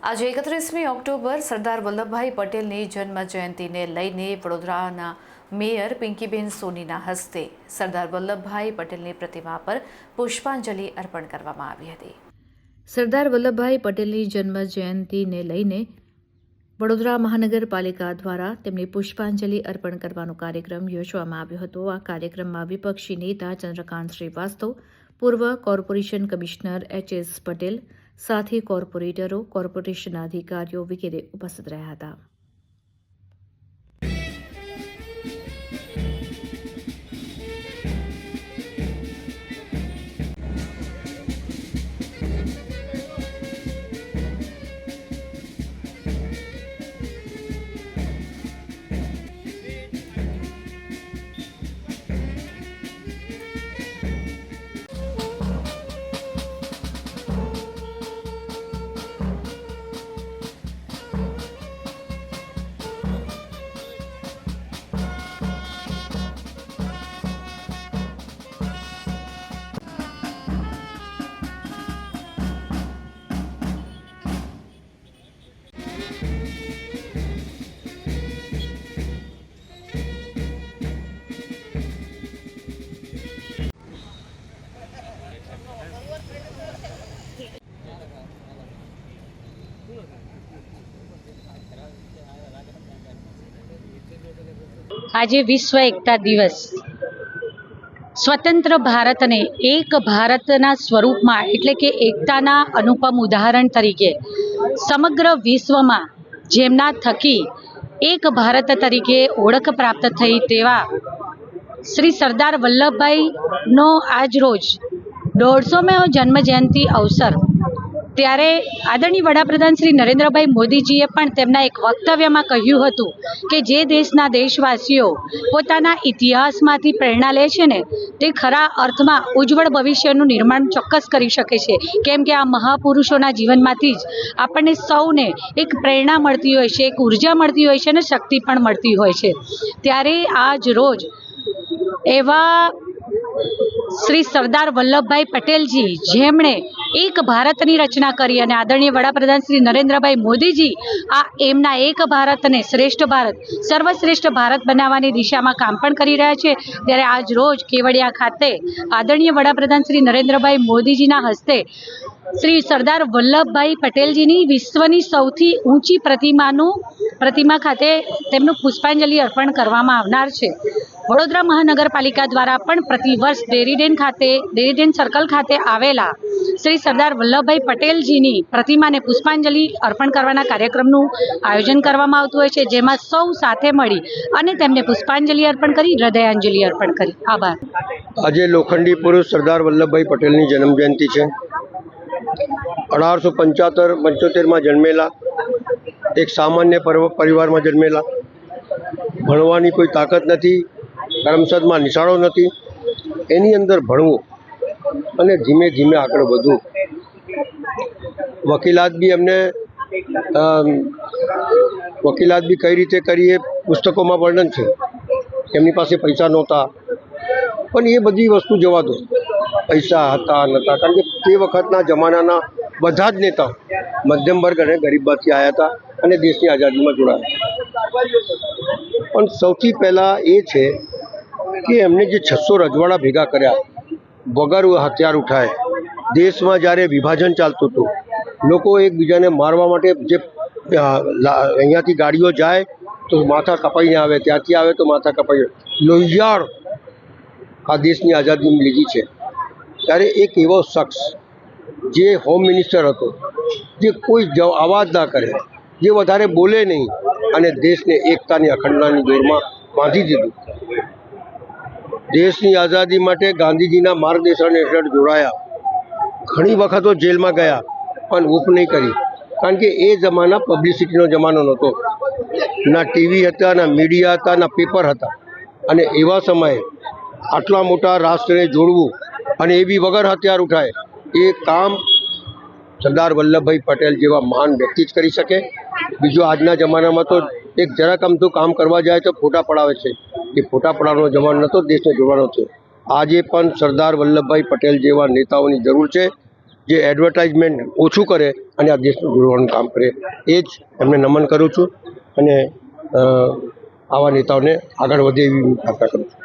આજે એકત્રીસમી ઓક્ટોબર સરદાર વલ્લભભાઈ પટેલની જન્મ જયંતિને લઈને વડોદરાના મેયર પિંકીબેન સોનીના હસ્તે સરદાર વલ્લભભાઈ પટેલની પ્રતિમા પર પુષ્પાંજલિ અર્પણ કરવામાં આવી હતી. સરદાર વલ્લભભાઈ પટેલની જન્મ જયંતિને લઈને વડોદરા મહાનગરપાલિકા દ્વારા તેમને પુષ્પાંજલિ અર્પણ કરવાનો કાર્યક્રમ યોજવામાં આવ્યો હતો. આ કાર્યક્રમમાં વિપક્ષી નેતા ચંદ્રકાંત શ્રીવાસ્તવ, પૂર્વ corporation commissioner H S Patel સાથી કોર્પોરેટરો કોર્પોરેશનના અધિકારીઓ વગેરે ઉપસ્થિત રહ્યા હતા આજે વિશ્વ એકતા દિવસ. સ્વતંત્ર ભારતને એક ભારતના સ્વરૂપમાં એટલે કે એકતાના અનુપમ ઉદાહરણ તરીકે સમગ્ર વિશ્વમાં જેમના થકી એક ભારત તરીકે ઓળખ પ્રાપ્ત થઈ તેવા શ્રી સરદાર વલ્લભભાઈનો આજ રોજ દોઢસોમો જન્મ જયંતિ અવસર ત્યારે આદરણીય વડાપ્રધાન શ્રી નરેન્દ્રભાઈ મોદીજીએ પણ તેમના એક વક્તવ્યમાં કહ્યું હતું કે જે દેશના દેશવાસીઓ પોતાના ઇતિહાસમાંથી પ્રેરણા લે છે ને, તે ખરા અર્થમાં ઉજ્જવળ ભવિષ્યનું નિર્માણ ચોક્કસ કરી શકે છે. કેમ કે આ મહાપુરુષોના જીવનમાંથી જ આપણને સૌને એક પ્રેરણા મળતી હોય છે, એક ઊર્જા મળતી હોય છે અને શક્તિ પણ મળતી હોય છે. ત્યારે આજ રોજ એવા શ્રી સરદાર વલ્લભભાઈ પટેલજી, જેમણે એક ભારતની રચના કરી અને આદરણીય વડાપ્રધાન શ્રી નરેન્દ્રભાઈ મોદીજી આ એમના એક ભારતને શ્રેષ્ઠ ભારત, સર્વશ્રેષ્ઠ ભારત બનાવવાની દિશામાં કામ પણ કરી રહ્યા છે. ત્યારે આજ રોજ કેવડિયા ખાતે આદરણીય વડાપ્રધાન શ્રી નરેન્દ્રભાઈ મોદીજીના હસ્તે શ્રી સરદાર વલ્લભભાઈ પટેલજીની વિશ્વની સૌથી ઊંચી પ્રતિમાનું, પ્રતિમા ખાતે તેમનું પુષ્પાંજલિ અર્પણ કરવામાં આવનાર છે. વડોદરા મહાનગરપાલિકા દ્વારા પણ પ્રતિવર્ષ ડેરીડેન ખાતે, ડેરીડેન સર્કલ ખાતે આવેલા શ્રી સરદાર વલ્લભભાઈ પટેલજીની પ્રતિમાને પુષ્પાંજલિ અર્પણ કરવાના કાર્યક્રમનું આયોજન કરવામાં આવતું હોય છે, જેમાં સૌ સાથે મળી અને તેમને પુષ્પાંજલિ અર્પણ કરી, હૃદયાંજલિ અર્પણ કરી. આભાર. આજે લોખંડી પુરુષ સરદાર વલ્લભભાઈ પટેલની જન્મજયંતિ છે. અઢારસો પંચોતેર પંચોતેરમાં જન્મેલા, એક સામાન્ય પર્વ- પરિવારમાં જન્મેલા. ભણવાની કોઈ તાકાત નથી. કરમસદમાં નિશાળો નથી. એની અંદર ભણવું અને ધીમે ધીમે આગળ વધવું. વકીલાત બી એમને વકીલાત બી કઈ રીતે કરીએ પુસ્તકોમાં વર્ણન છે. એમની પાસે પૈસા નહોતા. પણ એ બધી વસ્તુ જવા દો. પૈસા હતા નહોતા કારણ કે તે વખતના જમાનાના બધા જ નેતાઓ મધ્યમ વર્ગ અને ગરીબમાંથી આવ્યા હતા અને દેશની આઝાદીમાં જોડાયા. પણ સૌથી પહેલાં એ છે કે એમને જે છસો રજવાડા ભેગા કર્યા, વગર હથિયાર ઉઠાય, દેશમાં જ્યારે વિભાજન ચાલતું હતું, લોકો એકબીજાને મારવા માટે જે અહીંયાથી ગાડીઓ જાય, તો માથા કપાઈને આવે, ત્યાંથી આવે તો માથા કપાઈ લોહિયાળ આ દેશની આઝાદી લીધી છે. ત્યારે એક એવો શખ્સ, જે હોમ મિનિસ્ટર હતો, જે કોઈ અવાજ ના કરે, જે વધારે બોલે નહીં, અને દેશને એકતાની અખંડતાની દોરમાં બાંધી દીધું. દેશની આઝાદી માટે ગાંધીજીના માર્ગદર્શન હેઠળ જોડાયા. ઘણી વખતો જેલમાં ગયા, પણ ઉપ નહીં કરી. કારણ કે એ જમાના પબ્લિસિટીનો જમાનો નહોતો. ના ટીવી હતા, ના મીડિયા હતા, ના પેપર હતા. અને એવા સમયે આટલા મોટા રાષ્ટ્રને જોડવું અને એ બી વગર હથિયાર ઉઠાય, એ કામ સરદાર વલ્લભભાઈ પટેલ જેવા મહાન વ્યક્તિ જ કરી શકે. બીજું આજના જમાનામાં તો એક જરાક અમથું કામ કરવા જાય તો ફોટા પડાવે છે. એ ફોટા પડાવવાનો જમાનો નહોતો, દેશને જોડવાનો હતો. આજે પણ સરદાર વલ્લભભાઈ પટેલ જેવા નેતાઓની જરૂર છે, જે એડવર્ટાઇઝમેન્ટ ઓછું કરે અને આ દેશનું જોડવાનું કામ કરે. એ જ એમને નમન કરું છું અને આવા નેતાઓને આગળ વધે એવી હું આશા કરું છું.